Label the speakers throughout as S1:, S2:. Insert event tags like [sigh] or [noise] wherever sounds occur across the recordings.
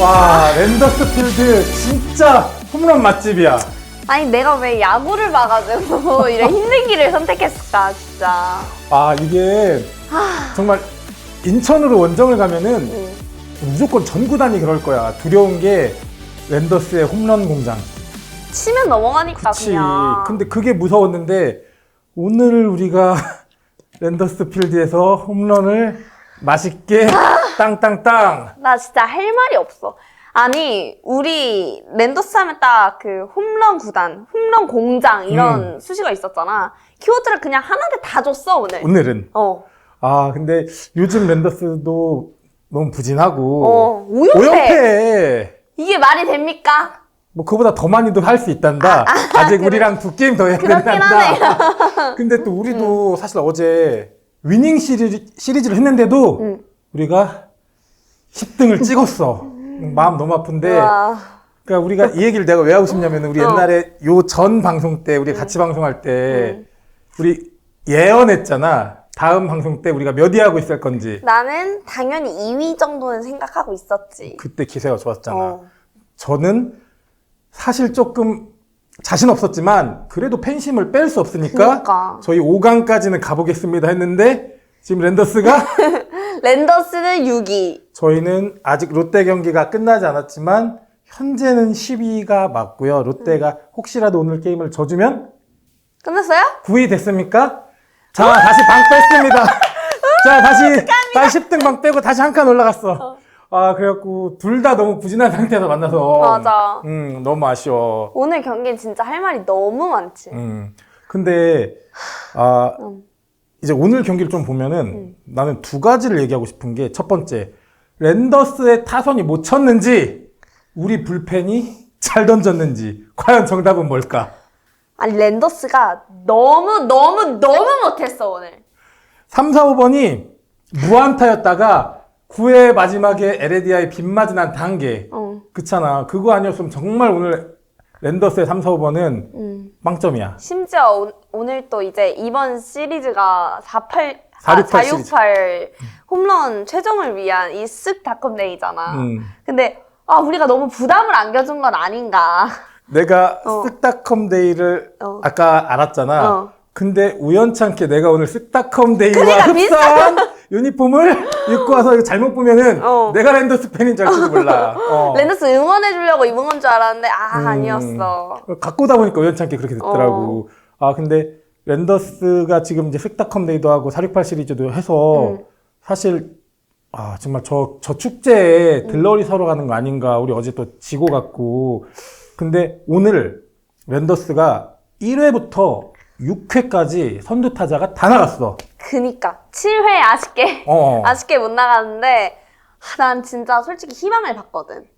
S1: 와 랜더스 필드 진짜 홈런 맛집이야.
S2: 아니 내가 왜 야구를 봐가지고 [laughs] 이런 힘든 길을 선택했을까 진짜.
S1: 아 이게 정말 인천으로 원정을 가면은
S2: 응.
S1: 무조건 전 구단이 그럴 거야. 두려운 게 랜더스의 홈런 공장.
S2: 치면 넘어가니까
S1: 그치.
S2: 그냥.
S1: 근데 그게 무서웠는데 오늘 우리가 [laughs] 랜더스 필드에서 홈런을 맛있게 땅땅땅.
S2: 나 진짜 할 말이 없어. 아니 우리 랜더스 하면 딱 그 홈런 구단, 홈런 공장 이런
S1: 음.
S2: 수식어 있었잖아. 키워드를 그냥 하나인데 다 줬어 오늘.
S1: 오늘은
S2: 어.
S1: 아 근데 요즘 랜더스도 너무 부진하고
S2: 어. 오연패.
S1: 오연패.
S2: 이게 말이 됩니까?
S1: 뭐 그보다 더 많이도 할 수 있단다. 아, 직 우리랑 두 게임 더 해야
S2: 그렇긴
S1: 된단다. 근데 또 우리도 사실 어제 위닝 시리즈, 시리즈 를 했는데도
S2: 응.
S1: 우리가 10등을 찍었어. 마음 너무 아픈데.
S2: 와.
S1: 그러니까 우리가 이 얘기를 내가 왜 하고 싶냐면 우리
S2: 어.
S1: 옛날에 요 전 방송 때 우리 같이 방송할 때
S2: 응.
S1: 우리 예언했잖아. 다음 방송 때 우리가 몇 위 하고 있을 건지.
S2: 나는 당연히 2위 정도는 생각하고 있었지.
S1: 그때 기세가 좋았잖아.
S2: 어.
S1: 저는 사실 조금 자신 없었지만 그래도 팬심을 뺄 수 없으니까
S2: 그러니까.
S1: 저희 5강까지는 가보겠습니다 했는데 지금 랜더스가 [laughs]
S2: 랜더스는 6위.
S1: 저희는 아직 롯데 경기가 끝나지 않았지만 현재는 10위가 맞고요. 롯데가 혹시라도 오늘 게임을 져주면
S2: 끝났어요?
S1: 9위 됐습니까? 자 다시 방 뺐습니다. [laughs] 자 다시 다시 10등 방 빼고 다시 한 칸 올라갔어. 아 그래갖고 둘 다 너무 부진한 [laughs] 상태에서 만나서
S2: 맞아.
S1: 음 너무 아쉬워.
S2: 오늘 경기는 진짜 할 말이 너무 많지.
S1: 음. 근데 아
S2: 음.
S1: 이제 오늘 경기를 좀 보면은 나는 두 가지를 얘기하고 싶은 게 첫 번째 랜더스의 타선이 못 쳤는지 우리 불펜이 잘 던졌는지 과연 정답은 뭘까?
S2: 아니 랜더스가 너무 너무 너무 못했어 오늘.
S1: 3, 4, 5번이 무안타였다가 9회 마지막에 에레디아의 빗맞이 난 단계
S2: 어.
S1: 그렇잖아 그거 아니었으면 정말 오늘 랜더스의 3, 4, 5번은
S2: 음.
S1: 빵점이야
S2: 심지어 오, 오늘 또 이제 이번 시리즈가 48
S1: 468
S2: 아, 468 홈런 최종을 위한 이 쓱 닷컴 데이잖아.
S1: 음.
S2: 근데 아 우리가 너무 부담을 안겨준 건 아닌가.
S1: 내가
S2: 어.
S1: 쓱닷컴 데이를
S2: 어.
S1: 아까 알았잖아.
S2: 어.
S1: 근데 우연찮게 내가 오늘 쓱닷컴 데이와
S2: 그러니까
S1: 흡사한 유니폼을 [laughs] 입고 와서 이거 잘못 보면은
S2: 어.
S1: 내가 랜더스 팬인 줄 알지도 몰라. [laughs] 어.
S2: 랜더스 응원해 주려고 입은 건 줄 알았는데 아
S1: 음.
S2: 아니었어.
S1: 갖고 오다 보니까 우연찮게 그렇게 됐더라고. 아 근데 랜더스가 지금 이제 쓱닷컴 데이도 하고 468 시리즈도 해서
S2: 음.
S1: 사실 아 정말 저, 저 축제에
S2: 음.
S1: 들러리 사러 가는 거 아닌가. 우리 어제 또 지고 갔고. 근데 오늘 랜더스가 1회부터 6회까지 선두 타자가 다 나갔어.
S2: 그니까 7회 아쉽게
S1: 어. [laughs]
S2: 아쉽게 못 나갔는데 아, 난 진짜 솔직히 희망을 봤거든.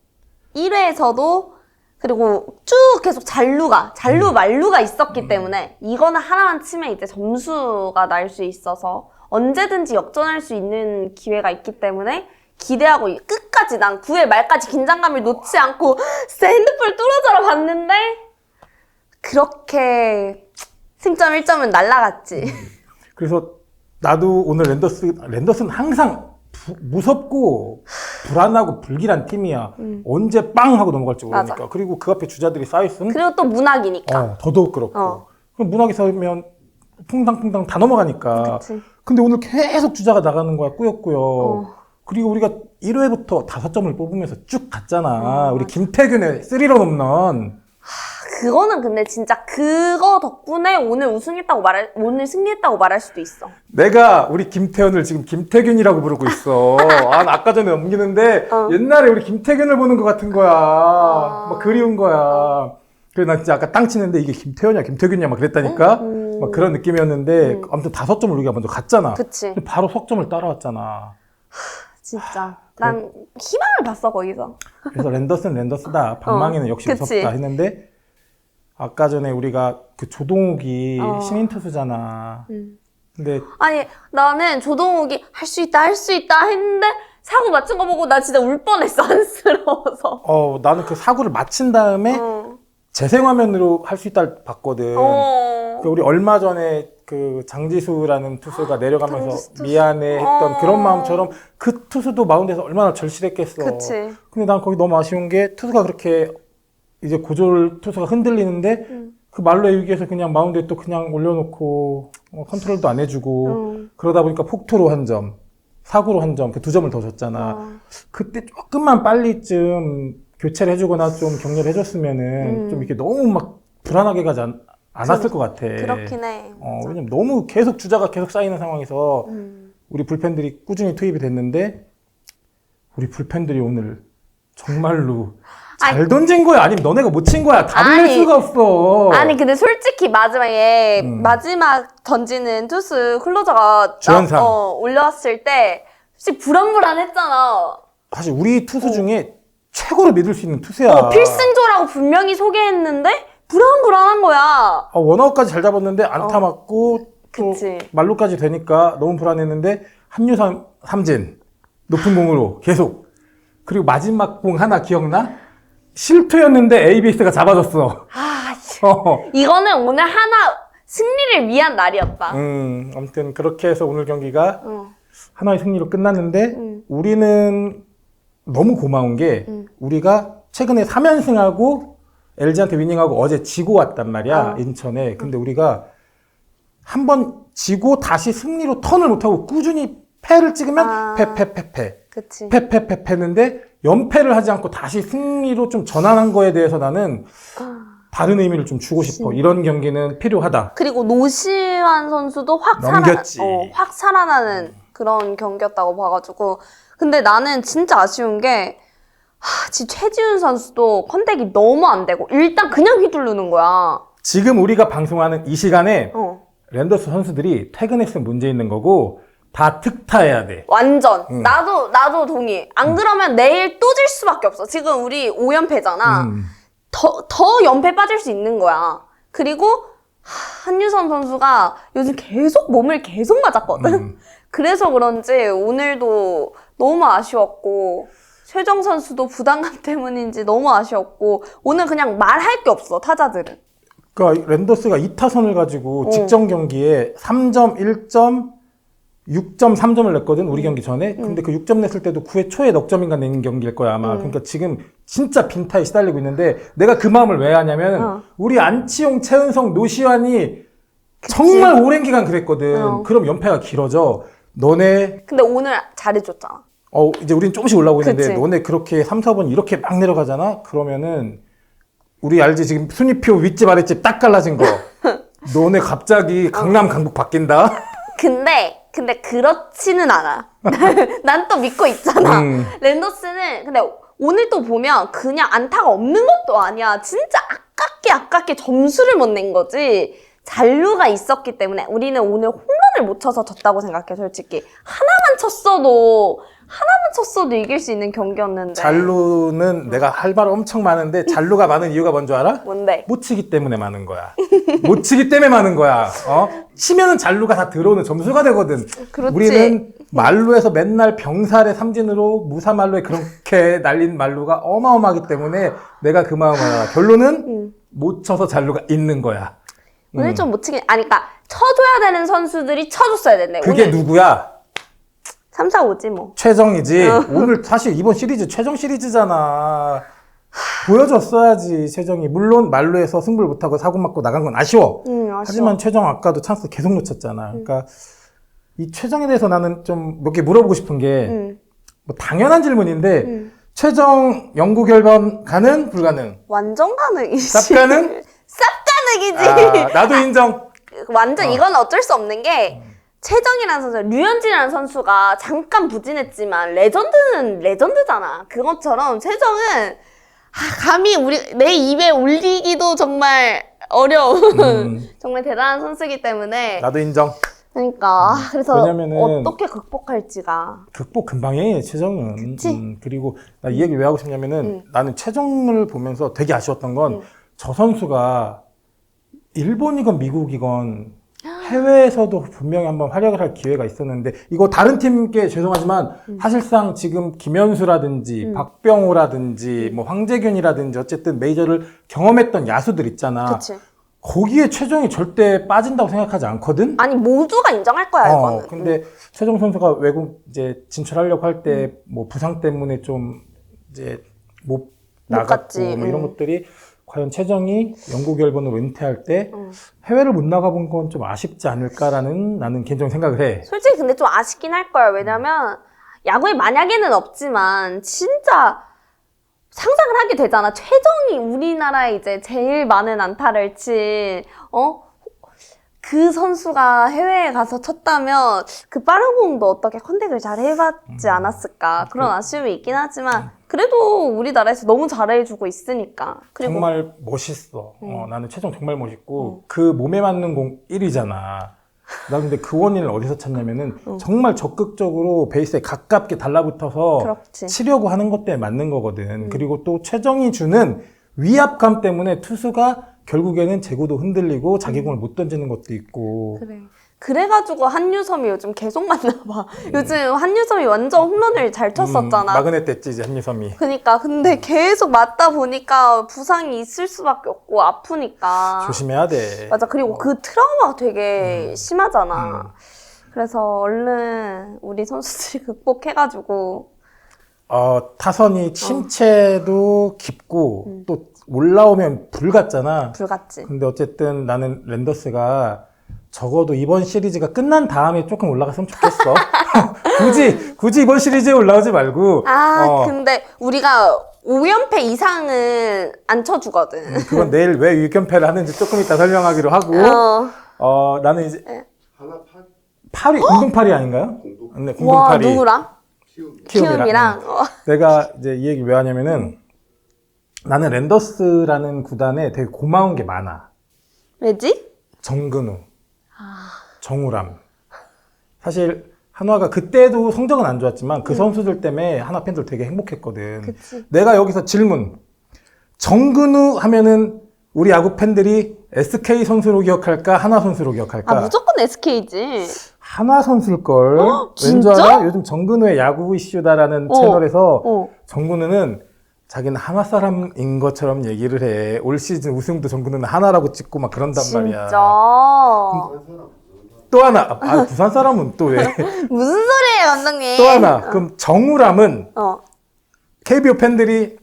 S2: 1회에서도 그리고 쭉 계속 잔루가 잔루 말루가 있었기 때문에 이거는 하나만 치면 이제 점수가 날 수 있어서 언제든지 역전할 수 있는 기회가 있기 때문에 기대하고 이- 끝까지 난 9회 말까지 긴장감을 놓지 않고 [laughs] 진짜 핸드폰 뚫어져라 봤는데 그렇게 승점 1점은 날라갔지.
S1: 그래서 나도 오늘 랜더스 랜더스는 항상 부- 무섭고 불안하고 불길한 팀이야. 언제 빵 하고 넘어갈지 모르니까.
S2: 음.
S1: 그리고 그 앞에 주자들이 쌓여 있으면
S2: 그리고 또 문학이니까.
S1: 어, 더더욱 그렇고.
S2: 어.
S1: 그럼 문학이 서면 퐁당퐁당 다 넘어가니까.
S2: 그치.
S1: 근데 오늘 계속 주자가 나가는 거야, 꾸역꾸역.
S2: 어.
S1: 그리고 우리가 1회부터 5점을 뽑으면서 쭉 갔잖아.
S2: 어,
S1: 우리 김태균의 3런 홈런.
S2: 그거는 근데 진짜 그거 덕분에 오늘 우승했다고 말할 오늘 승리했다고 말할 수도 있어.
S1: 내가 우리 김태현을 지금 김태균이라고 부르고 있어. 아, 나 아까 전에 넘기는데
S2: 어.
S1: 옛날에 우리 김태균을 보는 것 같은 거야. 막 그리운 거야. 그래서 나 진짜 아까 땅 치는데 이게 김태현이야, 김태균이야 막 그랬다니까.
S2: 음.
S1: 막 그런 느낌이었는데 아무튼 다섯 점을 우리가 먼저 갔잖아.
S2: 그치.
S1: 바로 석점을 따라왔잖아.
S2: 진짜 난 희망을 봤어 거기서.
S1: 그래서 랜더스는 랜더스다. [laughs] 방망이는
S2: 어,
S1: 역시
S2: 그치.
S1: 무섭다 했는데 아까 전에 우리가 그 조동욱이
S2: 어.
S1: 신인 투수잖아.
S2: 음.
S1: 근데
S2: 아니 나는 조동욱이 할 수 있다 할 수 있다 했는데 사고 맞춘 거 보고 나 진짜 울 뻔했어 [laughs] 안쓰러워서.
S1: 어 나는 그 사고를 마친 다음에
S2: 어.
S1: 재생화면으로 할 수 있다 봤거든.
S2: 어. 어.
S1: 그 우리 얼마 전에 그 장지수라는 투수가 내려가면서
S2: 장지수 투수.
S1: 미안해 했던
S2: 어.
S1: 그런 마음처럼 그 투수도 마운드에서 얼마나 절실했겠어.
S2: 그치.
S1: 근데 난 거기 너무 아쉬운 게 투수가 그렇게 이제 고졸 투수가 흔들리는데
S2: 음.
S1: 그 말로의 위기에서 그냥 마운드에 또 그냥 올려놓고 어, 컨트롤도 안 해주고
S2: 음.
S1: 그러다 보니까 폭투로 한 점, 사구로 한 점, 그 두 점을 더 줬잖아.
S2: 어.
S1: 그때 조금만 빨리쯤 교체를 해주거나 좀 격려를 해줬으면은
S2: 음.
S1: 좀 이렇게 너무 막 불안하게 가지 않, 않았을 것 같아.
S2: 그렇긴 해.
S1: 어, 왜냐면 너무 계속 주자가 계속 쌓이는 상황에서
S2: 음.
S1: 우리 불펜들이 꾸준히 투입이 됐는데 우리 불펜들이 오늘 정말로 잘
S2: 아니.
S1: 던진 거야? 아니면 너네가 못 친 거야? 답을 낼
S2: 아니.
S1: 수가 없어.
S2: 아니 근데 솔직히 마지막에
S1: 음.
S2: 마지막 던지는 투수 클로저가
S1: 주현상.
S2: 나- 어, 올려왔을 때 솔직히 불안불안했잖아.
S1: 사실 우리 투수 중에 최고로 믿을 수 있는 투수야.
S2: 어, 필승조라고 분명히 소개했는데 불안불안한 거야.
S1: 아, 원아웃까지 잘 잡았는데 안타 맞고 또
S2: 어. 그치.
S1: 말로까지 되니까 너무 불안했는데 한유삼 삼진 높은 공으로 계속 그리고 마지막 공 하나 기억나? 실투였는데 ABS가 잡아줬어.
S2: 아, 씨.
S1: 어.
S2: 이거는 오늘 하나 승리를 위한 날이었다.
S1: 음, 아무튼 그렇게 해서 오늘 경기가
S2: 어.
S1: 하나의 승리로 끝났는데
S2: 음.
S1: 우리는 너무 고마운 게
S2: 음.
S1: 우리가 최근에 3연승하고 LG한테 위닝하고 어제 지고 왔단 말이야
S2: 어.
S1: 인천에 근데 우리가 한 번 지고 다시 승리로 턴을 못하고 꾸준히 패를 찍으면
S2: 아.
S1: 패패패패
S2: 그치.
S1: 패패패패는데 연패를 하지 않고 다시 승리로 좀 전환한 거에 대해서 나는 다른 의미를 좀 주고 싶어 이런 경기는 필요하다
S2: 그리고 노시환 선수도 확
S1: 넘겼지.
S2: 살아, 어, 확 살아나는 그런 경기였다고 봐가지고. 근데 나는 진짜 아쉬운 게, 하, 지 최지훈 선수도 컨택이 너무 안 되고, 일단 그냥 휘두르는 거야.
S1: 지금 우리가 방송하는 이 시간에
S2: 어,
S1: 랜더스 선수들이 퇴근했으면 문제 있는 거고 다 특타해야 돼.
S2: 완전.
S1: 응.
S2: 나도, 나도 동의. 안 그러면 내일 또 질 수밖에 없어. 지금 우리 5연패잖아.
S1: 음.
S2: 더, 더 연패 빠질 수 있는 거야. 그리고, 하, 한유선 선수가 요즘 계속 몸을 계속 맞았거든?
S1: 음. [laughs]
S2: 그래서 그런지 오늘도 너무 아쉬웠고, 최정 선수도 부담감 [laughs] 때문인지 너무 아쉬웠고, 오늘 그냥 말할 게 없어, 타자들은.
S1: 그러니까 랜더스가 2타선을 가지고
S2: 어.
S1: 직전 경기에 3점, 1점, 6점, 3점을 냈거든 우리 경기 전에. 근데 그 6점 냈을 때도 9회 초에 넉 점인가 낸 경기일 거야 아마. 그러니까 지금 진짜 빈타에 시달리고 있는데 내가 그 마음을 왜 하냐면
S2: 어.
S1: 우리 안치홍, 최은성, 노시환이 정말 오랜 기간 그랬거든.
S2: 어.
S1: 그럼 연패가 길어져. 너네
S2: 근데 오늘 잘해줬잖아.
S1: 어, 이제 우린 조금씩 올라오고 있는데,
S2: 그치.
S1: 너네 그렇게 3, 4번 이렇게 막 내려가잖아? 그러면은, 우리 알지? 지금 순위표 윗집, 아랫집 딱 갈라진 거. [laughs] 너네 갑자기 강남, 강북 바뀐다?
S2: 근데, 근데 그렇지는 않아. [laughs] 난 또 믿고 있잖아.
S1: 음.
S2: 랜더스는, 근데 오늘 또 보면 그냥 안타가 없는 것도 아니야. 진짜 아깝게 아깝게 점수를 못 낸 거지. 잔루가 있었기 때문에 우리는 오늘 홈런을 못 쳐서 졌다고 생각해, 솔직히. 하나만 쳤어도, 하나만 쳤어도 이길 수 있는 경기였는데.
S1: 잔루는 내가 할 말 엄청 많은데, 잔루가 많은 이유가 뭔 줄 알아?
S2: 뭔데?
S1: 못 치기 때문에 많은 거야. 못 치기 때문에 많은 거야. 어? 치면은 잔루가 다 들어오는 점수가 되거든.
S2: 그렇지.
S1: 우리는 말루에서 맨날 병살의 삼진으로 무사말루에 그렇게 날린 말루가 어마어마하기 때문에 내가 그 마음을 알아. 결론은
S2: 음.
S1: 못 쳐서 잔루가 있는 거야.
S2: 오늘 좀 못 치긴, 아니, 그니까, 쳐줘야 되는 선수들이 쳐줬어야 됐네.
S1: 그게
S2: 오늘
S1: 누구야?
S2: 3, 4, 5지 뭐.
S1: 최정이지.
S2: 어. [laughs]
S1: 오늘 사실 이번 시리즈 최정 시리즈잖아. 보여줬어야지 최정이. 물론 말루에서 승부를 못하고 사고 맞고 나간 건 아쉬워.
S2: 음, 아쉬워.
S1: 하지만 최정 아까도 찬스 계속 놓쳤잖아. 그러니까 이 최정에 대해서 나는 좀 몇 개 물어보고 싶은 게
S2: 음.
S1: 뭐 당연한 질문인데
S2: 음.
S1: 최정 연구 결번 가능 불가능?
S2: 완전 가능이지.
S1: 쌉 가능?
S2: 쌉 가능이지.
S1: 아, 나도 인정.
S2: 완전
S1: 어.
S2: 이건 어쩔 수 없는 게 최정이라는 선수, 류현진이라는 선수가 잠깐 부진했지만 레전드는 레전드잖아. 그것처럼 최정은 아, 감히 우리 내 입에 올리기도 정말 어려운
S1: 음. [laughs]
S2: 정말 대단한 선수이기 때문에
S1: 나도 인정.
S2: 그러니까 아, 그래서
S1: 왜냐면은-
S2: 어떻게 극복할지가
S1: 극복 금방 해 최정은.
S2: 그치?
S1: 음, 그리고 나 이 얘기 왜 하고 싶냐면은 나는 최정을 보면서 되게 아쉬웠던 건 저 선수가 일본이건 미국이건 해외에서도 분명히 한번 활약을 할 기회가 있었는데 이거 다른 팀께 죄송하지만 사실상 지금 김현수라든지 박병호라든지 뭐 황재균이라든지 어쨌든 메이저를 경험했던 야수들 있잖아.
S2: 그치
S1: 거기에 최정이 절대 빠진다고 생각하지 않거든.
S2: 아니 모두가 인정할 거야
S1: 어,
S2: 이거는.
S1: 근데 최정 선수가 외국 이제 진출하려고 할 때뭐 부상 때문에 좀 이제 못 나갔고
S2: 갔지,
S1: 뭐 이런
S2: 음.
S1: 것들이 과연 최정이 영구 결번으로 은퇴할 때
S2: 음.
S1: 해외를 못 나가본 건 좀 아쉽지 않을까라는 나는 개인적인 생각을 해.
S2: 솔직히 근데 좀 아쉽긴 할 거야. 왜냐면 야구에 만약에는 없지만 진짜 상상을 하게 되잖아. 최정이 우리나라에 이제 제일 많은 안타를 친 어? 그 선수가 해외에 가서 쳤다면 그 빠른 공도 어떻게 컨택을 잘 해봤지 않았을까 그런 아쉬움이 있긴 하지만 그래도 우리나라에서 너무 잘해주고 있으니까 그리고
S1: 정말 멋있어. 어, 나는 최정 정말 멋있고 그 몸에 맞는 공 1위잖아. 나 근데 그 원인을 어디서 찾냐면은 정말 적극적으로 베이스에 가깝게 달라붙어서
S2: 그렇지.
S1: 치려고 하는 것 때문에 맞는 거거든. 그리고 또 최정이 주는 위압감 때문에 투수가 결국에는 제구도 흔들리고 자기 공을 못 던지는 것도 있고.
S2: 그래. 그래가지고 한유섬이 요즘 계속 만나봐. 요즘 한유섬이 완전 홈런을 잘
S1: 음,
S2: 쳤었잖아.
S1: 마그넷 됐지 이제 한유섬이.
S2: 그니까 근데 계속 맞다 보니까 부상이 있을 수밖에 없고 아프니까.
S1: 조심해야 돼.
S2: 맞아. 그리고 그 트라우마가 되게 심하잖아.
S1: 음.
S2: 그래서 얼른 우리 선수들이 [laughs] 극복해가지고
S1: 어, 타선이 침체도 깊고 또 올라오면 불 같잖아.
S2: 불 같지.
S1: 근데 어쨌든 나는 랜더스가 적어도 이번 시리즈가 끝난 다음에 조금 올라갔으면 좋겠어. [laughs] 굳이 굳이 이번 시리즈에 올라오지 말고
S2: 아
S1: 어,
S2: 근데 우리가 5연패 이상은 안 쳐주거든.
S1: 그건 내일 왜 유견패를 하는지 조금 이따 설명하기로 하고 어,
S2: 어.
S1: 나는 이제
S3: 하나 파
S1: 파리 공동 파리 아닌가요?
S3: 공동
S1: 네,
S2: 와
S1: 공동파리
S2: 누구랑?
S1: 키움이랑.
S2: 키움이랑. 어.
S1: 내가 이제 이 얘기 왜 하냐면은 나는 랜더스라는 구단에 되게 고마운 게 많아.
S2: 왜지?
S1: 정근우,
S2: 아.
S1: 정우람. 사실 한화가 그때도 성적은 안 좋았지만 그 선수들 때문에 한화 팬들 되게 행복했거든.
S2: 음. 그치.
S1: 내가 여기서 질문. 정근우 하면은 우리 야구 팬들이 SK 선수로 기억할까? 한화 선수로 기억할까?
S2: 아 무조건 SK지.
S1: 한화 선수일걸. 왠
S2: 진짜?
S1: 줄 알아? 요즘 정근우의 야구 이슈다라는
S2: 어.
S1: 채널에서
S2: 어.
S1: 정근우는 자기는 한화 사람인 것처럼 얘기를 해. 올 시즌 우승도 정근우는 하나라고 찍고 막 그런단 말이야.
S2: 진짜.
S1: 또 하나. 아, [laughs] 부산 사람은 또 왜? [laughs]
S2: 무슨 소리예요, 감독님?
S1: 또 하나. 그럼 정우람은
S2: 어.
S1: KBO 팬들이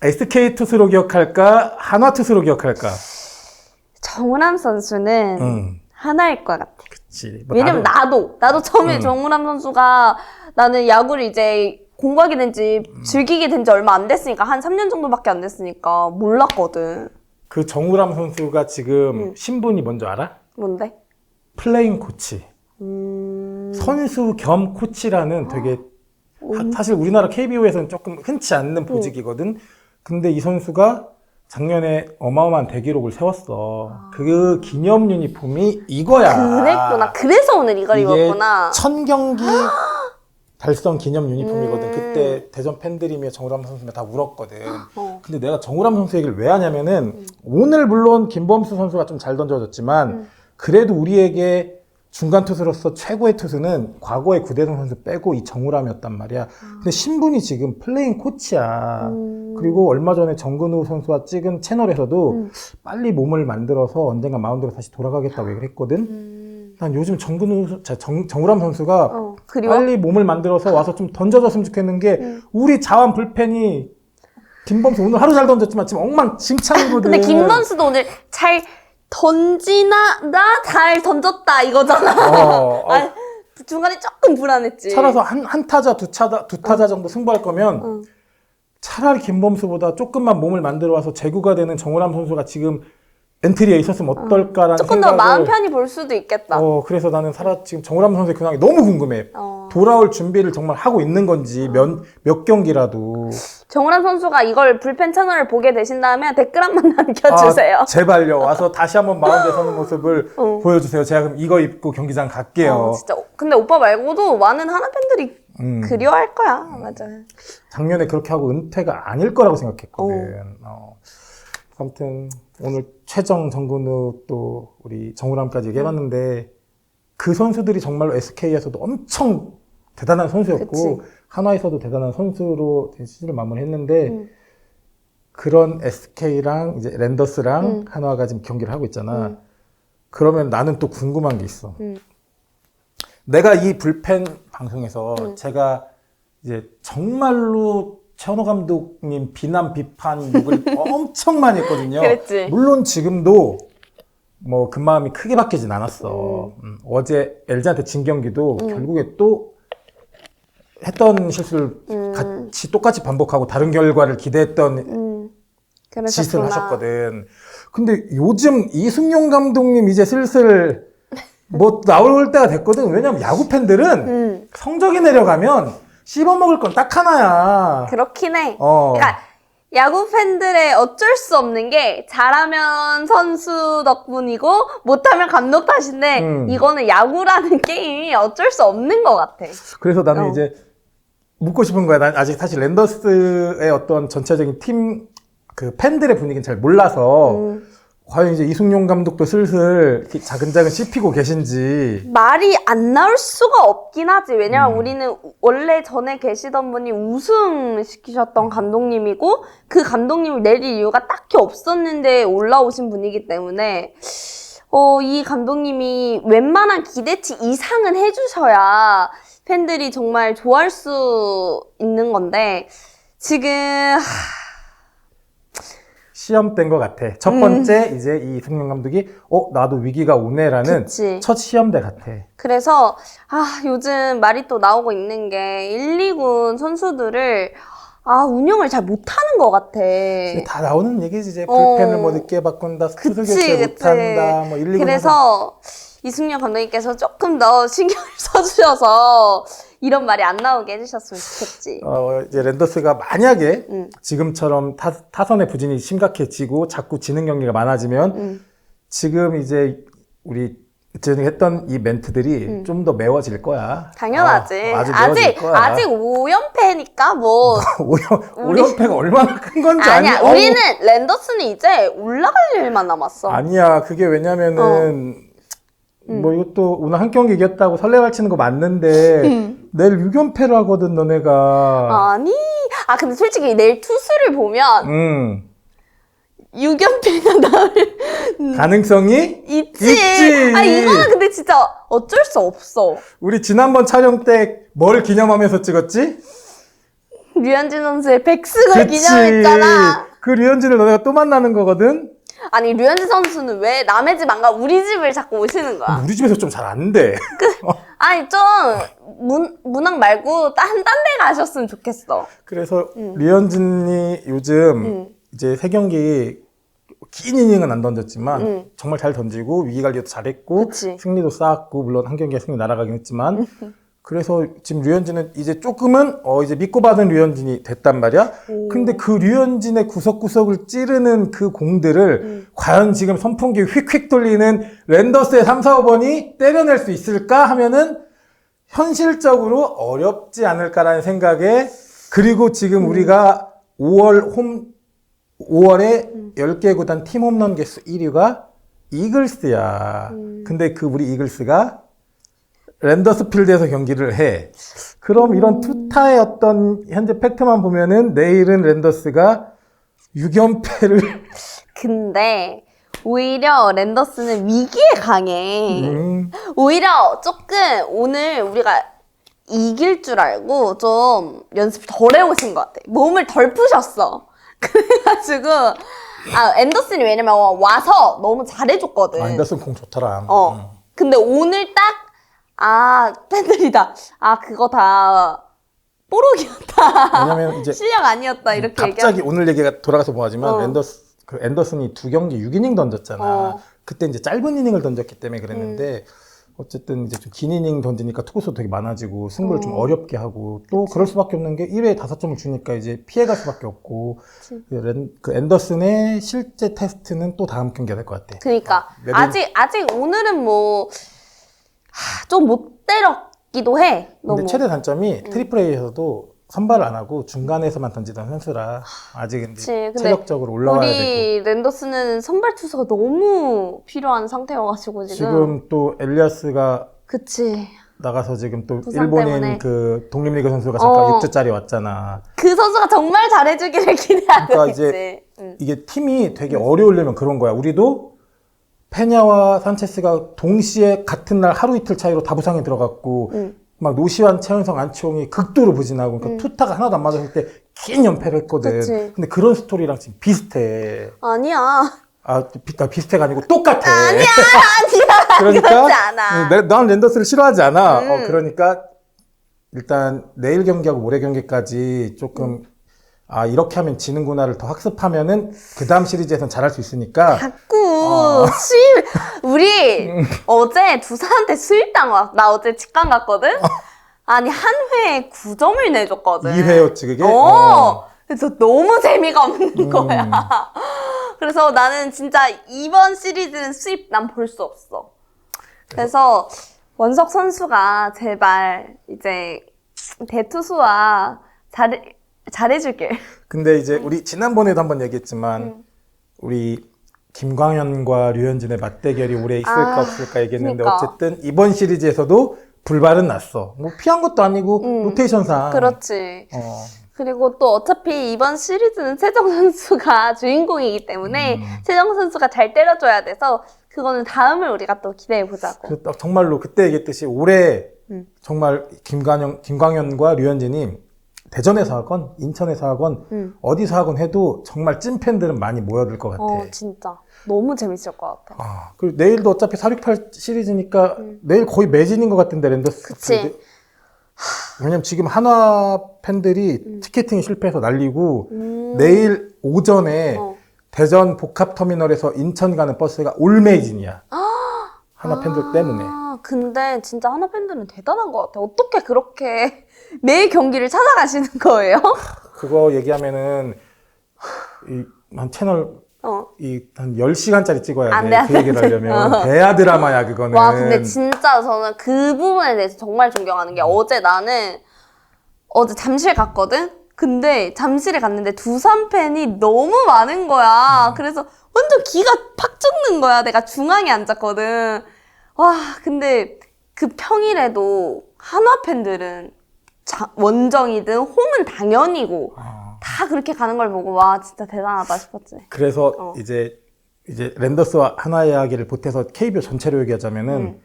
S1: SK 투수로 기억할까? 한화 투수로 기억할까?
S2: 정우람 선수는
S1: 응.
S2: 하나일 것 같아.
S1: 그치. 뭐
S2: 왜냐면
S1: 나도-
S2: 나도 나도 처음에
S1: 음.
S2: 정우람 선수가 나는 야구를 이제 공부하게 된지
S1: 음.
S2: 즐기게 된 지 얼마 안 됐으니까 한 3년 정도밖에 안 됐으니까 몰랐거든.
S1: 그 정우람 선수가 지금
S2: 음.
S1: 신분이 뭔지 알아?
S2: 뭔데?
S1: 플레잉 코치.
S2: 음.
S1: 선수 겸 코치라는 되게 하- 사실 우리나라 KBO에서는 조금 흔치 않는 보직이거든. 근데 이 선수가 작년에 어마어마한 대기록을 세웠어. 그 기념 유니폼이 이거야.
S2: 그랬구나. 그래서 오늘 이걸
S1: 이게
S2: 입었구나.
S1: 천 경기 달성 기념 유니폼이거든.
S2: 음.
S1: 그때 대전 팬들이며 정우람 선수며 다 울었거든.
S2: 어.
S1: 근데 내가 정우람 선수 얘기를 왜 하냐면은 오늘 물론 김범수 선수가 좀 잘 던져줬지만
S2: 음.
S1: 그래도 우리에게 중간 투수로서 최고의 투수는 과거의 구대성 선수 빼고 이 정우람이었단 말이야. 근데 신분이 지금 플레잉 코치야.
S2: 음.
S1: 그리고 얼마 전에 정근우 선수와 찍은 채널에서도
S2: 음.
S1: 빨리 몸을 만들어서 언젠가 마운드로 다시 돌아가겠다고 얘기를 했거든.
S2: 음.
S1: 난 요즘 정근우, 정, 정우람 선수가
S2: 어. 그리워?
S1: 빨리 몸을 만들어서 와서 좀 던져줬으면 좋겠는 게
S2: 음.
S1: 우리 자완 불펜이 김범수 오늘 하루 잘 던졌지만 지금 엉망진창이거든. [laughs]
S2: 근데 김건수도 오늘 잘 던지나 나 잘 던졌다 이거잖아.
S1: 어, 어, [laughs]
S2: 아, 중간에 조금 불안했지.
S1: 차라서 한, 한 타자, 두 타자, 두 타자 정도 승부할 거면
S2: 응.
S1: 차라리 김범수보다 조금만 몸을 만들어 와서 제구가 되는 정우람 선수가 지금 엔트리에 있었으면 어떨까라는
S2: 조금 더
S1: 생각을
S2: 마음 편히 볼 수도 있겠다.
S1: 어, 그래서 나는 살아 지금 정우람 선수의 근황이 너무 궁금해.
S2: 어.
S1: 돌아올 준비를 정말 하고 있는 건지 몇, 몇 경기라도.
S2: 정우람 선수가 이걸 불펜 채널을 보게 되신 다음에 댓글 한 번 [laughs] 남겨주세요.
S1: 아, 제발요. 와서 다시 한번 마운드에 서는 모습을
S2: 어.
S1: 보여주세요. 제가 그럼 이거 입고 경기장 갈게요.
S2: 어, 진짜. 근데 오빠 말고도 많은 하나 팬들이
S1: 음.
S2: 그리워할 거야. 맞아.
S1: 작년에 그렇게 하고 은퇴가 아닐 거라고 생각했거든. 어. 아무튼 오늘 최정, 정근우 또 우리 정우람까지 얘기해봤는데 그 선수들이 정말로 SK에서도 엄청 대단한 선수였고
S2: 그치.
S1: 한화에서도 대단한 선수로 시즌을 마무리했는데
S2: 음.
S1: 그런 SK랑 이제 랜더스랑
S2: 음.
S1: 한화가 지금 경기를 하고 있잖아.
S2: 음.
S1: 그러면 나는 또 궁금한 게 있어.
S2: 음.
S1: 내가 이 불펜 방송에서
S2: 음.
S1: 제가 이제 정말로 천호 감독님 비난 비판 욕을 [laughs] 엄청 많이 했거든요.
S2: 그랬지.
S1: 물론 지금도 뭐 그 마음이 크게 바뀌진 않았어. 음, 어제 LG한테 진 경기도
S2: 음.
S1: 결국에 또 했던 실수를
S2: 음.
S1: 같이 똑같이 반복하고 다른 결과를 기대했던
S2: 음,
S1: 짓을
S2: 그러셨구나.
S1: 하셨거든. 근데 요즘 이승용 감독님 이제 슬슬 뭐 나올 때가 됐거든. 왜냐면 야구 팬들은
S2: 음,
S1: 성적이 내려가면 씹어먹을 건 딱 하나야.
S2: 그렇긴 해.
S1: 어.
S2: 그러니까 야구 팬들의 어쩔 수 없는 게 잘하면 선수 덕분이고 못하면 감독 탓인데
S1: 음.
S2: 이거는 야구라는 [laughs] 게임이 어쩔 수 없는 것 같아.
S1: 그래서 나는
S2: 어.
S1: 이제 묻고 싶은 거야. 난 아직 사실 랜더스의 어떤 전체적인 팀 그 팬들의 분위기는 잘 몰라서
S2: 음.
S1: 과연 이제 이승용 감독도 슬슬 자근자근 씹히고 계신지.
S2: 말이 안 나올 수가 없긴 하지. 왜냐면
S1: 음.
S2: 우리는 원래 전에 계시던 분이 우승 시키셨던 감독님이고 그 감독님을 내릴 이유가 딱히 없었는데 올라오신 분이기 때문에 어, 이 감독님이 웬만한 기대치 이상은 해주셔야 팬들이 정말 좋아할 수 있는 건데 지금 하,
S1: 시험된 것 같아. 첫 번째 이제 이 이승용 감독이 어 나도 위기가 오네라는
S2: 그치.
S1: 첫 시험대 같아.
S2: 그래서 아 요즘 말이 또 나오고 있는 게 1, 2군 선수들을 아 운영을 잘 못하는 것 같아.
S1: 다 나오는 얘기지 이제
S2: 네. 어.
S1: 불펜을 뭐 늦게 바꾼다, 스투드
S2: 그치,
S1: 교체
S2: 그치.
S1: 못한다, 뭐 1, 2군
S2: 그래서 이승용 감독님께서 조금 더 신경을 [laughs] 써주셔서 이런 말이 안 나오게 해주셨으면 좋겠지.
S1: 어, 이제 랜더스가 만약에
S2: 음.
S1: 지금처럼 타, 타선의 부진이 심각해지고 자꾸 지는 경기가 많아지면
S2: 음.
S1: 지금 이제 우리 전에 했던 이 멘트들이 좀더 매워질 거야.
S2: 당연하지.
S1: 어, 아주
S2: 아직
S1: 매워질 거야.
S2: 아직 5연패니까 뭐 [laughs]
S1: 오연
S2: 우리-
S1: 오연패가 얼마나 큰 건지
S2: 아니야.
S1: 아니-
S2: 우리는 랜더스는 이제 올라갈 일만 남았어.
S1: 아니야. 그게 왜냐면은
S2: 음.
S1: 뭐 이것도 오늘 한 경기 이겼다고 설레발 치는 거 맞는데 [laughs] 내일 6연패를 하거든 너네가.
S2: 아니. 아 근데 솔직히 내일 투수를 보면
S1: 음.
S2: 6연패가 나올
S1: 가능성이
S2: 있지.
S1: 있지.
S2: 아 이거는 근데 진짜 어쩔 수 없어.
S1: 우리 지난번 촬영 때 뭘 기념하면서 찍었지?
S2: 류현진 선수의 백승을 기념했잖아.
S1: 그 류현진을 너네가 또 만나는 거거든?
S2: 아니 류현진 선수는 왜 남의 집 안 가 우리 집을 자꾸 오시는 거야?
S1: 우리 집에서 좀 잘 안 돼. [laughs]
S2: 아니 좀 문, 문학 말고 딴 딴 데 가셨으면 좋겠어.
S1: 그래서 류현진이 요즘
S2: 음.
S1: 이제 세 경기 긴 이닝은 안 던졌지만
S2: 음.
S1: 정말 잘 던지고 위기 관리도 잘했고
S2: 그치.
S1: 승리도 쌓았고 물론 한 경기에 승리 날아가긴 했지만 그래서 지금 류현진은 이제 조금은 어 이제 믿고 받은 류현진이 됐단 말이야. 근데 그 류현진의 구석구석을 찌르는 그 공들을
S2: 음.
S1: 과연 지금 선풍기 휙휙 돌리는 랜더스의 3, 4, 5번이 때려낼 수 있을까 하면은 현실적으로 어렵지 않을까라는 생각에 그리고 지금
S2: 음.
S1: 우리가 5월 홈 5월에 10개 구단 팀 홈런 개수 1위가 이글스야.
S2: 음.
S1: 근데 그 우리 이글스가 랜더스 필드에서 경기를 해. 그럼
S2: 음.
S1: 이런 투타의 어떤 현재 팩트만 보면은 내일은 랜더스가 6연패를 [laughs]
S2: 근데 오히려 랜더스는 위기에 강해.
S1: 음,
S2: 오히려 조금 오늘 우리가 이길 줄 알고 좀 연습 덜 해오신 것 같아. 몸을 덜 푸셨어. [laughs] 그래가지고 아 앤더슨이 왜냐면 와서 너무 잘해줬거든.
S1: 아, 랜더스 공 좋더라.
S2: 어.
S1: 음.
S2: 근데 오늘 딱, 아, 팬들이다. 아, 그거 다, 뽀록이었다.
S1: 왜냐면 이제
S2: 실력 아니었다. 이렇게
S1: 갑자기
S2: 얘기하면.
S1: 오늘 얘기가 돌아가서 보아지만
S2: 어.
S1: 앤더스 그 앤더슨이 두 경기 6이닝 던졌잖아.
S2: 어.
S1: 그때 이제 짧은 이닝을 던졌기 때문에 그랬는데 어쨌든 이제 좀 긴 이닝 던지니까 투구수 되게 많아지고 승부를 좀
S2: 어.
S1: 어렵게 하고 또 그럴 수밖에 없는 게 1회에 5점을 주니까 이제 피해갈 수밖에 없고
S2: 그치.
S1: 그, 랜, 그 앤더슨의 실제 테스트는 또 다음 경기가 될 것 같아.
S2: 그니까.
S1: 내린-
S2: 아직, 아직 오늘은 뭐, 좀 못 때렸기도 해.
S1: 근데
S2: 너무.
S1: 최대 단점이 트리플 A에서도 선발을 안 하고 중간에서만 던지던 선수라 아직 근데
S2: 그치. 근데
S1: 체력적으로 올라와야 되고
S2: 우리 랜더스는 선발 투수가 너무 필요한 상태여가지고 지금.
S1: 지금 또 엘리아스가
S2: 그치.
S1: 나가서 지금 또
S2: 부상
S1: 일본인
S2: 때문에.
S1: 그 독립리그 선수가 잠깐
S2: 어.
S1: 6주짜리 왔잖아.
S2: 그 선수가 정말 잘해주기를 [laughs] 기대하고
S1: 그러니까
S2: 있지.
S1: 이제
S2: 응.
S1: 이게 팀이 되게 어려우려면 그런 거야. 우리도 페냐와 산체스가 동시에 같은 날 하루 이틀 차이로 다 부상이 들어갔고
S2: 응.
S1: 막 노시환, 최은성, 안치홍이 극도로 부진하고 그러니까 투타가 하나도 안 맞았을 때 긴 연패를 했거든.
S2: 그치.
S1: 근데 그런 스토리랑 지금 비슷해.
S2: 아니야.
S1: 아, 비, 아, 비슷해가 아니고 똑같아.
S2: 아니야. [laughs]
S1: 그러니까
S2: 그렇지 않아.
S1: 내- 난 랜더스를 싫어하지 않아.
S2: 음.
S1: 어, 그러니까 일단 내일 경기하고 모레 경기까지 조금 아 이렇게 하면 지는구나를 더 학습하면은 그 다음 시리즈에선 잘할 수 있으니까
S2: 자꾸
S1: 어.
S2: 수입 우리 어제 두산한테 수입 당왔. 나 어제 직관 갔거든. 아니 한 회에 9점을 내줬거든.
S1: 2회였지 그게.
S2: 어.
S1: 어.
S2: 그래서 너무 [laughs] 재미가 없는
S1: 음.
S2: 거야. 그래서 나는 진짜 이번 시리즈는 수입 난 볼 수 없어. 그래서 원석 선수가 제발 이제 대투수와 잘 잘해줄게.
S1: 근데 이제 우리 지난번에도 한번 얘기했지만
S2: 음.
S1: 우리 김광현과 류현진의 맞대결이 올해 있을까
S2: 아,
S1: 없을까 얘기했는데
S2: 그러니까.
S1: 어쨌든 이번 시리즈에서도 불발은 났어. 뭐 피한 것도 아니고
S2: 음.
S1: 로테이션상.
S2: 그렇지.
S1: 어.
S2: 그리고 또 어차피 이번 시리즈는 최정 선수가 [laughs] 주인공이기 때문에
S1: 음.
S2: 최정 선수가 잘 때려줘야 돼서 그거는 다음을 우리가 또 기대해 보자고.
S1: 정말로 그때 얘기했듯이 올해
S2: 음.
S1: 정말 김관영, 김광현과 류현진이 대전에서 하건 인천에서 하건
S2: 음.
S1: 어디서 하건 해도 정말 찐 팬들은 많이 모여들 것 같아.
S2: 어 진짜 너무 재밌을 것 같아.
S1: 아, 그리고 내일도 어차피 468 시리즈니까
S2: 음.
S1: 내일 거의 매진인 것 같은데 랜더스.
S2: 그치.
S1: 왜냐면 지금 한화 팬들이 티켓팅이 실패해서 날리고
S2: 음.
S1: 내일 오전에
S2: 어.
S1: 대전 복합터미널에서 인천 가는 버스가 올 매진이야. 한화 팬들 때문에.
S2: 아, 근데 진짜 하나 팬들은 대단한 것 같아. 어떻게 그렇게 [laughs] 매일 경기를 찾아가시는 거예요? [laughs]
S1: 그거 얘기하면은 이한 채널
S2: 어.
S1: 이한 10시간짜리 찍어야
S2: 안
S1: 돼.
S2: 돼, 안
S1: 그
S2: 돼,
S1: 얘기를
S2: 안 돼.
S1: 하려면 [laughs]
S2: 어.
S1: 대야 드라마야 그거는.
S2: 와, 근데 진짜 저는 그 부분에 대해서 정말 존경하는 게 어제 나는 어제 잠실 갔거든? 근데 잠실에 갔는데 두산 팬이 너무 많은 거야. 그래서 완전 기가 팍 죽는 거야. 내가 중앙에 앉았거든. 와, 근데 그 평일에도 한화 팬들은 자- 원정이든 홈은 당연이고
S1: 아,
S2: 다 그렇게 가는 걸 보고 와, 진짜 대단하다 싶었지.
S1: 그래서
S2: 어.
S1: 이제 이제 랜더스와 한화 이야기를 보태서 KBO 전체로 얘기하자면은
S2: 음.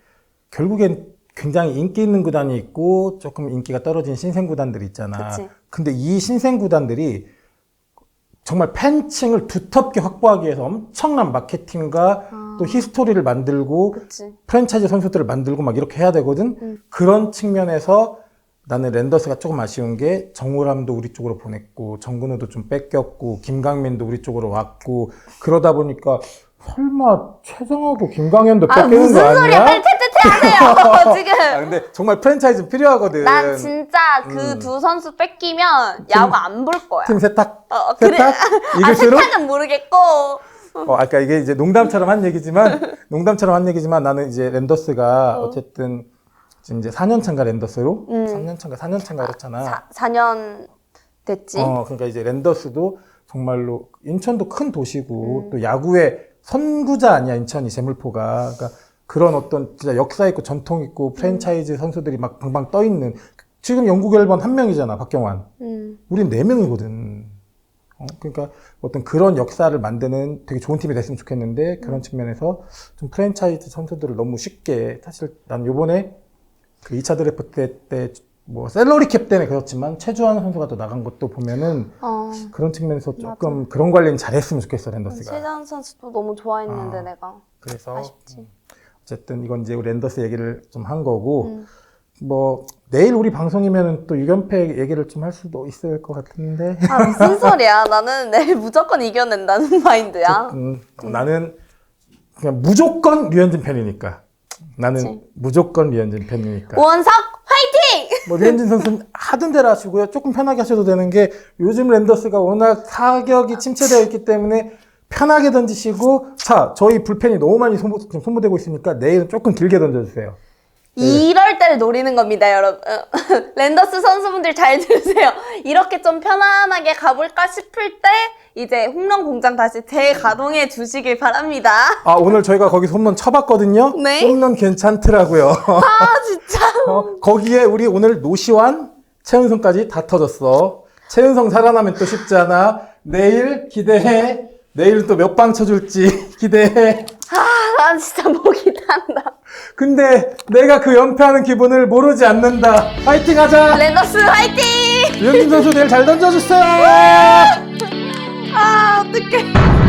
S1: 결국엔 굉장히 인기 있는 구단이 있고 조금 인기가 떨어진 신생 구단들이 있잖아.
S2: 그치.
S1: 근데 이 신생 구단들이 정말 팬층을 두텁게 확보하기 위해서 엄청난 마케팅과
S2: 아.
S1: 또 히스토리를 만들고
S2: 그치.
S1: 프랜차이즈 선수들을 만들고 막 이렇게 해야 되거든.
S2: 음.
S1: 그런 측면에서 나는 랜더스가 조금 아쉬운 게 정우람도 우리 쪽으로 보냈고 정근우도 좀 뺏겼고 김강민도 우리 쪽으로 왔고 그러다 보니까 설마 최정하고 김광현도
S2: 아,
S1: 뺏기는 거
S2: 무슨
S1: 아니야?
S2: 소리야. 빨리 퇴퇴퇴 하세요, [laughs] 지금.
S1: 아, 근데 정말 프랜차이즈 필요하거든.
S2: 난 진짜 그
S1: 음.
S2: 두 선수 뺏기면 야구 안 볼 거야.
S1: 팀 세탁.
S2: 어, 어, 그래.
S1: 세탁?
S2: 아,
S1: 이글스로?
S2: 세탁은 모르겠고.
S1: 어, 아까 이게 이제 농담처럼 한 얘기지만, 농담처럼 한 얘기지만 나는 이제 랜더스가 어. 쨌든 지금 이제 4년 차인가 랜더스로?
S2: 음.
S1: 3년 차인가 4년 차인가 그렇잖아.
S2: 사, 4년 됐지.
S1: 어, 그러니까 이제 랜더스도 정말로 인천도 큰 도시고
S2: 음.
S1: 또 야구의 선구자 아니야 인천이 재물포가 그러니까 그런 어떤 진짜 역사 있고 전통 있고 프랜차이즈 선수들이 막 방방 떠 있는 지금 영국 앨범 한 명이잖아 박경환
S2: 음.
S1: 우린 네 명이거든 어, 그러니까 어떤 그런 역사를 만드는 되게 좋은 팀이 됐으면 좋겠는데 그런 측면에서 좀 프랜차이즈 선수들을 너무 쉽게 사실 난 요번에 그 2차 드래프트 때 뭐 셀러리 캡 때문에 그렇지만 최주환 선수가 또 나간 것도 보면은
S2: 어.
S1: 그런 측면에서 조금 그런 관리는 잘했으면 좋겠어 랜더스가.
S2: 최장 선수도 너무 좋아했는데
S1: 아.
S2: 내가.
S1: 그래서
S2: 아쉽지.
S1: 음, 어쨌든 이건 이제 우리 랜더스 얘기를 좀 한 거고
S2: 음.
S1: 뭐 내일 우리 방송이면은 또 유견패 얘기를 좀 할 수도 있을 것 같은데
S2: 아, 무슨 소리야. 나는 내일 무조건 이겨낸다는 [laughs] 마인드야.
S1: 음, 나는 그냥 무조건 류현진 팬이니까 나는
S2: 그치.
S1: 무조건 류현진 팬이니까
S2: 원석 화이팅!
S1: 뭐 류현진 선수는 하던 대로 하시고요 조금 편하게 하셔도 되는 게 요즘 랜더스가 워낙 타격이 침체되어 있기 때문에 편하게 던지시고 자 저희 불펜이 너무 많이 소모, 지금 소모되고 있으니까 내일은 조금 길게 던져주세요
S2: 이럴 때를 노리는 겁니다, 여러분. [laughs] 랜더스 선수분들 잘 들으세요. 이렇게 좀 편안하게 가볼까 싶을 때 이제 홈런 공장 다시 재가동해 주시길 바랍니다.
S1: 아 오늘 저희가 거기서 홈런 쳐봤거든요.
S2: 네.
S1: 홈런 괜찮더라고요.
S2: 아 [laughs] 진짜.
S1: 어, 거기에 우리 오늘 노시환, 최은성까지 다 터졌어. 최은성 살아나면 또 쉽지 않아. 내일 기대해. 내일은 또 몇 방 쳐줄지 [laughs] 기대해.
S2: 아, 난 진짜 뭐 목이 탄다.
S1: 근데 내가 그 연패하는 기분을 모르지 않는다. 파이팅 하자!
S2: 레너스 화이팅!
S1: 유현진 선수 내일 잘 던져주세요! [laughs] 아, 어떡해.